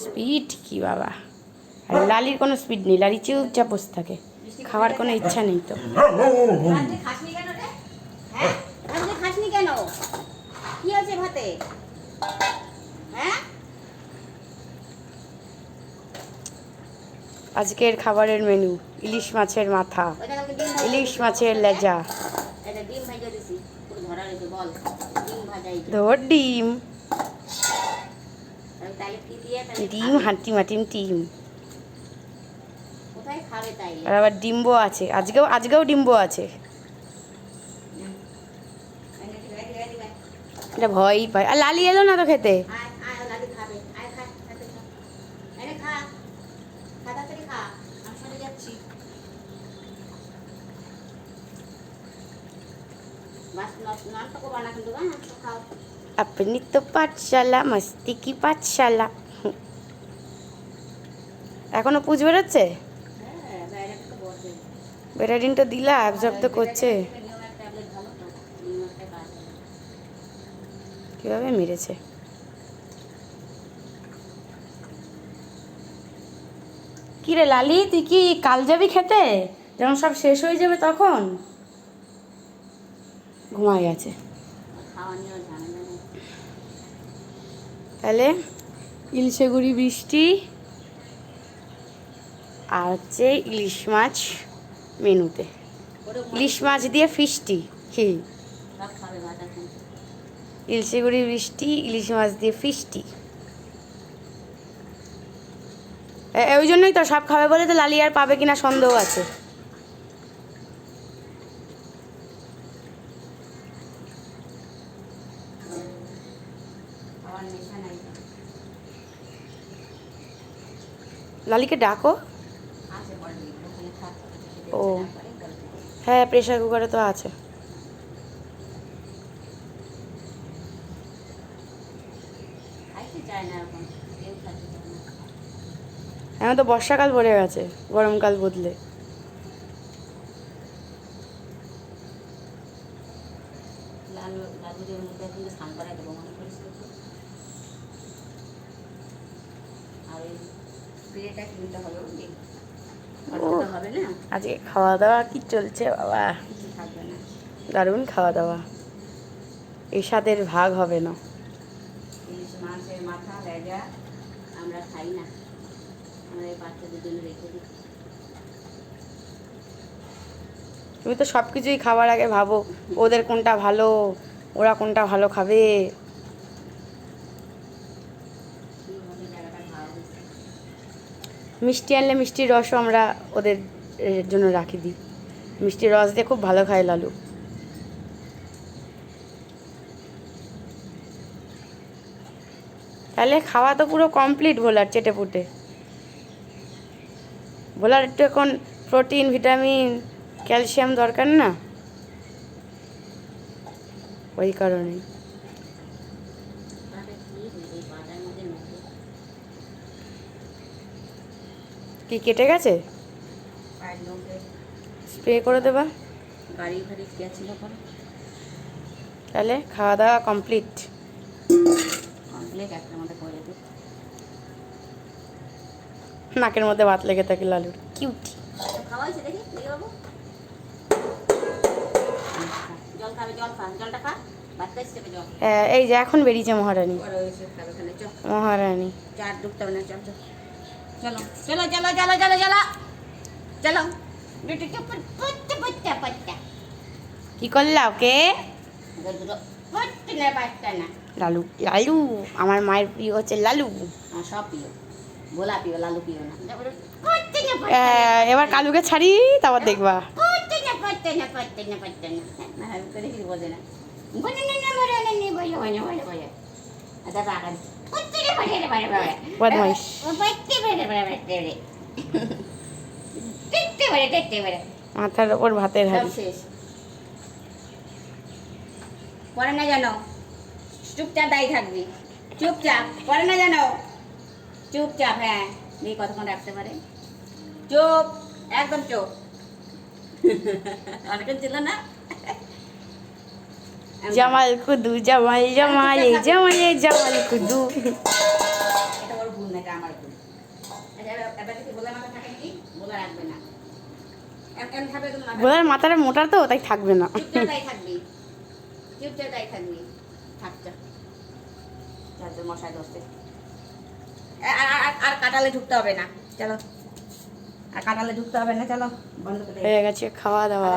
Speed কি বাবা? আর লালির কোনো স্পিড নেই লালি চুপচাপ বসে থাকে। খাওয়ার কোনো ইচ্ছা নেই তো। কেন রে? হ্যাঁ রাত্রে খাসনি কেন? কি হয়েছে ভাতে? হ্যাঁ? আজকের খাবারের মেনু ইলিশ মাছের মাথা ইলিশ মাছের লেজা। ধর ডিম। ডিম হাঁটি মাটিম তাইলে? আর আবার ডিম্বো আছে। আজকেও আজকেও ডিম্বো আছে। এটা ভয়ই পায়। আর লালি এলো না তো খেতে? বাস কিন্তু হ্যাঁ? খাও। আপনি তো পাঠশালা মস্তি কি পাঠশালা। এখনও পুজ বেরোচ্ছে তো দিলা অ্যাবজর্ব তো করছে কীভাবে মেরেছে কি রে লালি তুই কি কাল যাবি খেতে যখন সব শেষ হয়ে যাবে তখন ঘুমায় গেছে খাওয়া তাহলে ইলশেগুড়ি বৃষ্টি আর হচ্ছে ইলিশ মাছ মেনুতে। ইলিশ মাছ দিয়ে ফিস্টি, হি। ইলশেগুড়ি বৃষ্টি, ইলিশ মাছ দিয়ে ফিস্টি। ওই জন্যই তো সব খাবে বলে তো লালি আর পাবে কিনা সন্দেহ আছে। লালিকে ডাকো। ও। হ্যাঁ প্রেশার কুকারে তো আছে। এখন তো বর্ষাকাল পড়ে গেছে, গরমকাল বদলে। লালু লালু যে মুখে কিন্তু স্নান করাই দেবো মনে করিস তো আর ওই স্প্রেটা কিনতে হবে বুঝলি? খরচা তো হবে না? আজকে খাওয়া দাওয়া কি চলছে বাবা? থাকবে না। দারুণ খাওয়া দাওয়া এই স্বাদের ভাগ হবে না। ইলিশ মাছের মাথা লেজা আমরা খাই না। আমরা এই বাচ্চাদের জন্য রেখে দিই। তুমি তো সব কিছুই খাবার আগে ভাবো ওদের কোনটা ভালো ওরা কোনটা ভালো খাবে কীভাবে জায়গাটা খাওয়া হয়েছে মিষ্টি আনলে মিষ্টির রসও আমরা ওদের জন্য রাখি দিই। মিষ্টির রস দিয়ে খুব ভালো খায় লালু। তাহলে খাওয়া তো পুরো কমপ্লিট ভোলার চেটে পুটে ভোলার একটু এখন প্রোটিন ভিটামিন ক্যালসিয়াম দরকার না? ওই কারণে তাহলে কী হয়েছে এই পাটার মধ্যে নতুন কি কেটে গেছে? স্প্রে করে দেবা। গাড়ি ফাড়ি গেছিল তাহলে খাওয়া দাওয়া কমপ্লিট নাকের মধ্যে ভাত লেগে থাকে লালুর। কিউটি জল এই যে এখন বেরিয়েছে মহারানী। মহারানী। চার না চল চল চলো চলো চলো চলো চলো চলো চলো দুটো চুপ পড়তে পড়তে পড়তে কি করলা ওকে পড়তে না পারতে না লালু লালু আমার মায়ের প্রিয় হচ্ছে লালু সব প্রিয় গোলা প্রিয় লালু প্রিয় না এবার কালুকে ছাড়ি তারপর দেখবা না বদমাইশ। মাথার ওপর ভাতের হাড়ি পরে না জানো চুপচাপ দায়ী থাকবি চুপচাপ পরে না জানো চুপচাপ হ্যাঁ এই কতক্ষণ রাখতে পারে চুপ একদম চুপ অনেকক্ষণ ছিল না জামাল কুদু জামাল জামাল জামাল জামাল কুদু। এটা ওর ভুল না এটা আমার ভুল? আচ্ছা, বোলার মাথাটা মোটা তো তাই থাকবে না। আর- আর- আর কাটালে ঢুকতে হবে না। চলো। আর কাটালে ঢুকতে হবে না চলো। বন্ধ হয়ে গেছে খাওয়া দাওয়া।